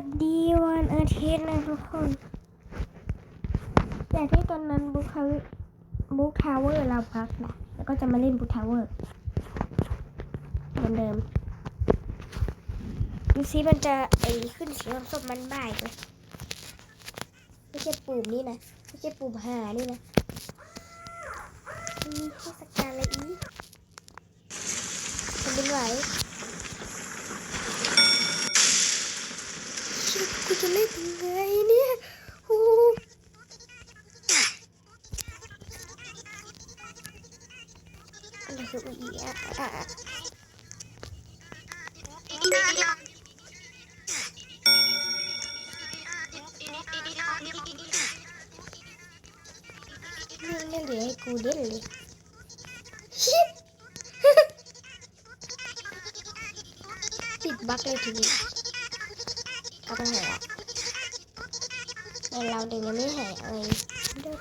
สดีวันอาทิตย์นะทุกคนอย่างที่ตอนนั้นบุ๊คบุ๊คทาวเวอร์เราพักนะแล้วก็จะมาเล่นบุ๊คทาวเวอร์เหมือนเดิมดูซิมันจะไอขึ้นสีส้มมันบ่ายไหมไม่ใช่ปุ่มนี่นะไม่ใช่ปุ่มหานี่นะมีเทศกาลอะไรอีกมันเป็นไหว ชิบกูจะเล่นยังไงเไรคืออีอะอะอะนี่นี่เหลือให้กูเล่นเลยชิบติดบั๊กเลยทีนี้เอะในเราเดี๋ยวยังไม่หายเด้อ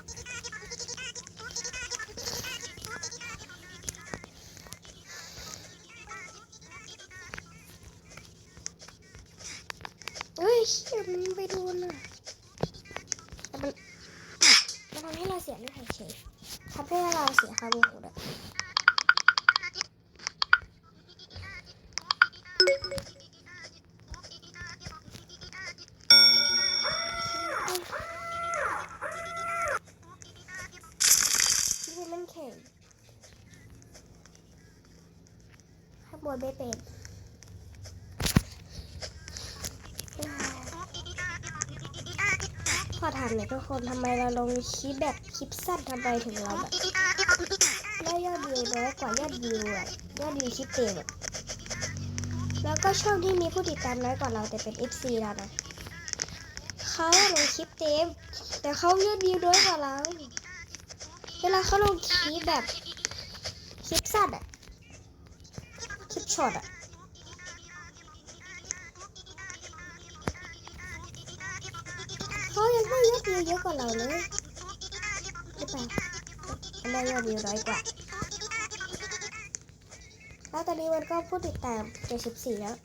เฮ้ยเชี่ยมันไปโดนอะแต่มันมันทำให้เราเสียเลือดหายเฉยทำให้เราเสียคาร์บไฮเดรต เป็นขอถามหน่อยทุกคนทำไมเราลงคลิปแบบคลิปสั้นทำไมถึงเราแบบได้ยอดวิวน้อยกว่ายอดวิวอะยอดวิวคลิปเต็มแล้วก็ช่องที่มีผู้ติดตามน้อยกว่าเราแต่เป็น FC เรานะเขาลงคลิปเต็ม แต่เขายอดวิวน้อยกว่าเรา เวลาเขาลงคลิปแบบคลิปสั้นอะ คลิปช็อตอะเขายังให้ยอดวิวเยอะกว่าเราเลยหรือเปล่ามันได้ยอดวิวน้อยกว่า แล้วตอนนี้มันก็ผู้ติดตาม74แล้ว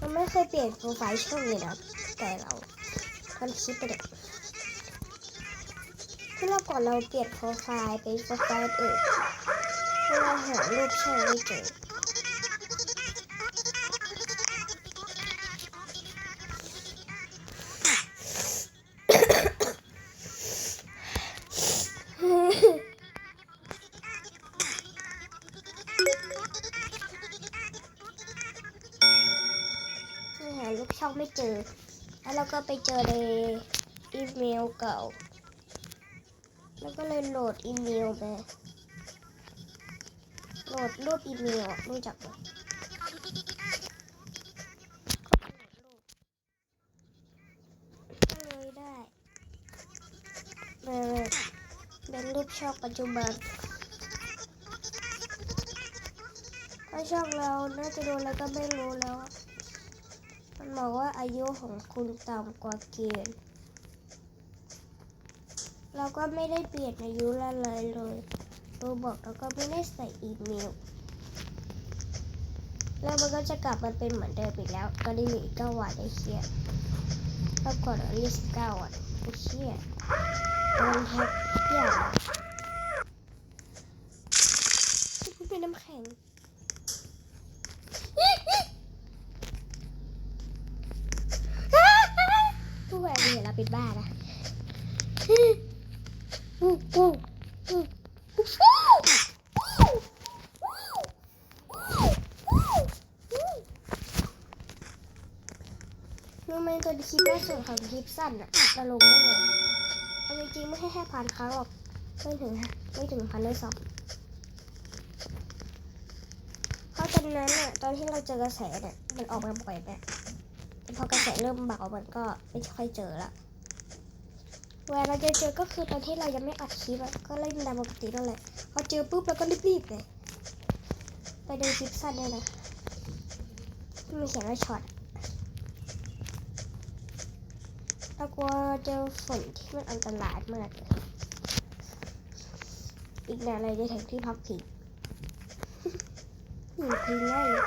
มันไม่เคยเปลี่ยนโปรไฟล์ช่องเลยนะแต่เราทำคลิปไปเลยที่เราก่อนเราเปลี่ยนโปรไฟล์เป็นโปรไฟล์อื่น เราหารูปช่องไม่เจอหารูปช่องไม่เจอ แล้วเราก็ไปเจอในอีเมลเก่า แล้วก็เลยโหลดอีเมลไป โหลดรูปอีเมลรู้จักไหมเลยได้เป็นเป็นรูปช่องปัจจุบันถ้าช่องเราน่าจะโดนแล้วก็ไม่รู้แล้ว มันบอกว่าอายุของคุณต่ำกว่าเกณฑ์เราก็ไม่ได้เปลี่ยนอายุอะไรเลย ตัวบอกเราก็ไม่ได้ใส่อีเมล แล้วมันก็จะกลับมาเป็นเหมือนเดิมอีกแล้วก็ได้เหลืออีกเก้าวันไอ้เชี่ยแล้วก่อนเราเรียกสิบเก้าวันไอ้เชี่ยโดนแฮกอย่างที่เป็นน้ำแข็งผู้แหวนเห็นเราเป็นบ้านะอู้อู้อู้ รู้ไหมตัวคลิปล่าสุดของคลิปสั้นอะเราลงได้เลยเอาจริงๆไม่ใช่แค่พันครั้งหรอกไม่ถึงไม่ถึงพันด้วยซ้ำเพราะตอนนั้นอะตอนที่เราเจอกระแสเนี่ยมันออกมาบ่อยนะแต่พอกระแสเริ่มเบามันก็ไม่ค่อยเจอละเวลาเราจะเจอก็คือตอนที่เรายังไม่อัดคลิปอะก็เล่นตามปกตินั่นแหละพอเจอปุ๊บเราก็รีบๆเลยไปดูคลิปสั้นเนี่ยนะที่มันเขียนว่าช็อต เรากลัวเจอฝนที่มันอันตรายมากเลยอีกนานเลยจะถึงที่พักผิงหนีพิงง่ายเลย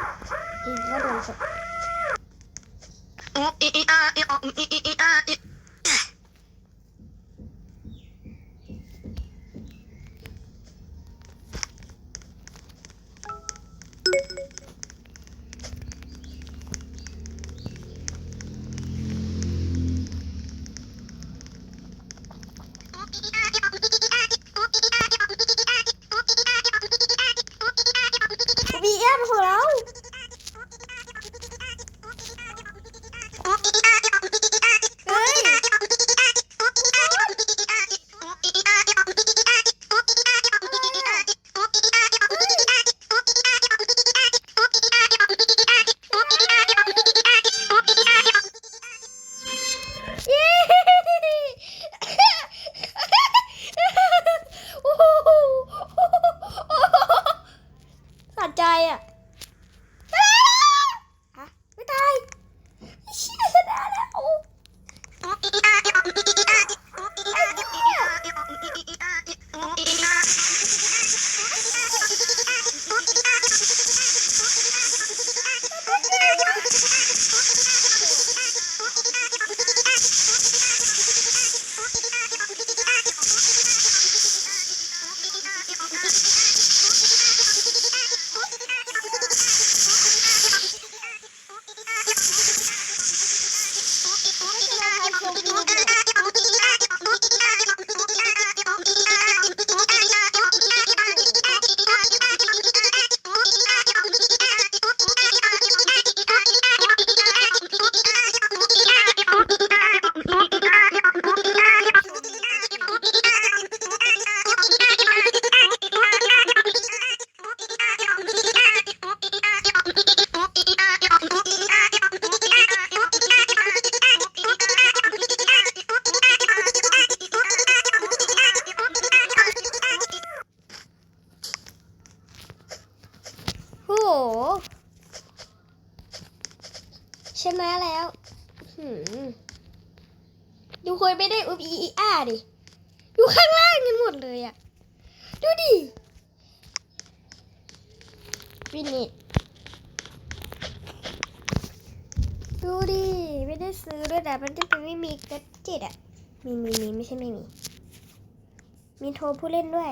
พิงก็โดนฝนบี นะแล้วหืมดูคนไม่ได้อุบอีอีอาดิ อยู่ข้างล่างกันหมดเลยอะดูดิฟินิชดูดิ ไม่ได้ซื้อด้วยแต่มันจะเป็นไม่มีกัจเจ็ตอะมีมีมีไม่ใช่ไม่มี มีโทรผู้เล่นด้วย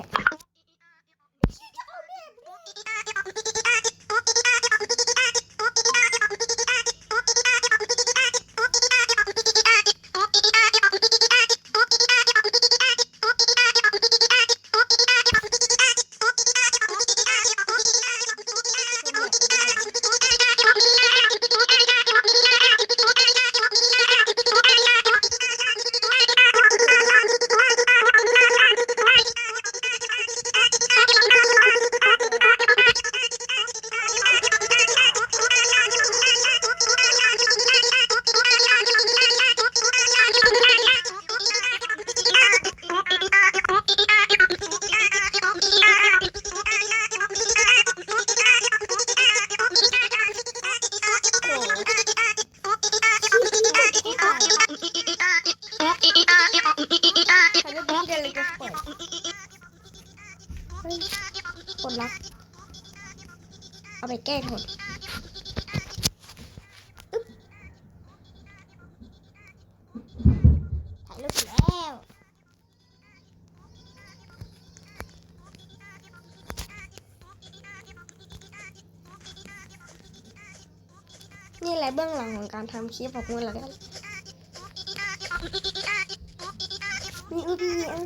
เฮ้ยคนรักเอาไปแก้ทนอึ๊บถ่ายรูปเสร็จแล้วนี่แหละเบื้องหลังของการทำคลิปของคุณละกันมีอุบีอะ